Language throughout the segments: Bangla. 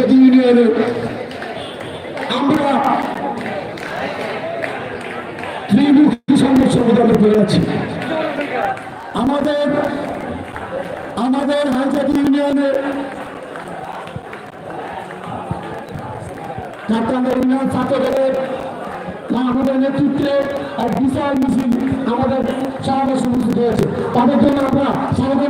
হাজার ইউনিয়নে আমরা ত্রিমুখী সংঘর্ষ মোকাবিলা করে আছি আমাদের আমাদের হাজার ইউনিয়নে আমাদের নেতৃত্বে এক বিশাল মিছিল আমাদের সমাবেশ অনুষ্ঠিত হয়েছে। তাদের জন্য আমরা স্বাগত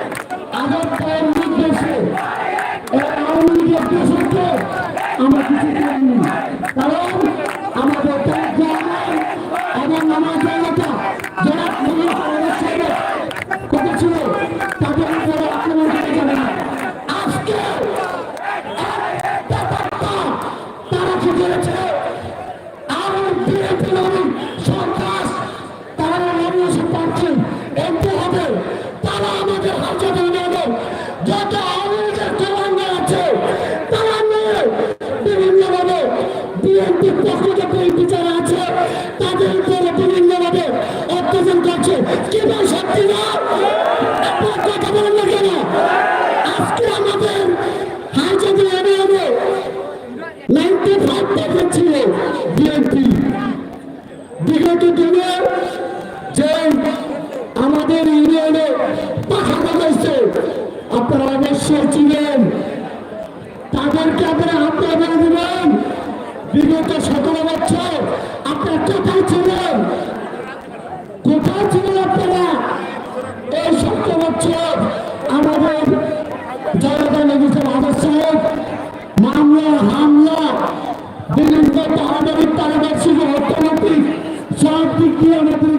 এমপি হবে, তারা আমাদের নেবে যত আওয়ামী তেলাঙ্গা আছে, তারা নিয়ে বিভিন্নভাবে বিএনপির পক্ষ থেকে বিচার আছে। তাদের উপরে বিভিন্নভাবে অত্যাচার করছে। কেবল সত্যি না কথা বলেন না কেন আজকে আমাদের হাইজাতে এনে এনে নাইনটি ফাইভ পার্সেন্ট ছিল বিএনপি বিগত দিনে যে আমাদের ইউনিয়নে পাখা পাকাইছে অবশ্যই চিনেন তাদেরকে আপনারা আপনারা বলে দিবেন। বিগত সতেরো বছর আপনারা কোথায় ছিলেন? কোথায় ছিলেন আপনারা? এই সতেরো বছর আমাদের জনতা নেগেছেন সাহেব মামলা, হামলা, বিভিন্ন পাহাড়ের পারিপার্শ্বিক অর্থনৈতিক সব দিক দিয়ে আমাদের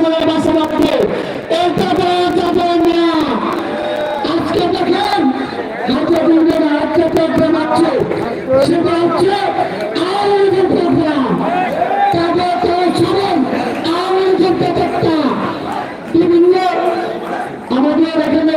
ভাষা রাখবে এটা দেওয়া যাবে না। আজকে দেখেন হাতে দিনের হাতে প্রোগ্রাম আছে সেটা হচ্ছে আওয়ামী আমাদের এখানে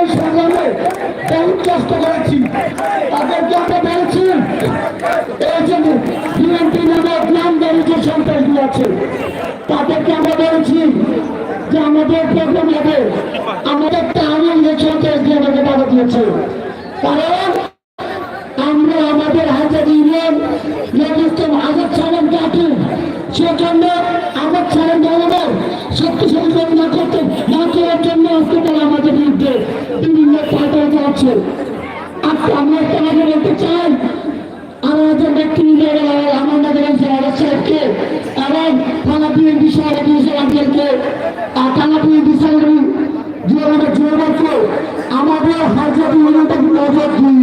কষ্ট করেছি। তাদেরকে আমরা বলছি এই যে বিএনপি নামক নামদারি যে সন্ত্রাসগুলো আছে, তাদেরকে আমরা বলছি যে আমাদের প্রোগ্রাম হবে। আমাদের টাউনের যে সন্ত্রাস আমাকে বাধা দিয়েছে। কারণ আমরা আমাদের হাজার ইউনিয়ন আজাদ সালাম কাটু সেজন্য আজাদ সালাম জনগণ শক্তিশালী করে না করতে না করার জন্য আজকে আমাদের বিরুদ্ধে বিভিন্ন পাল্টে যাচ্ছে আমরা চাই আমাদের ব্যক্তিবিদের আমাদের সাহেবকে এবং থানাপুর এমপি সাহেব আঙ্কেলকে আর থানাপুর এমপি সাহেব যে আমাদের জোর আমাদের হাজার নজর দিই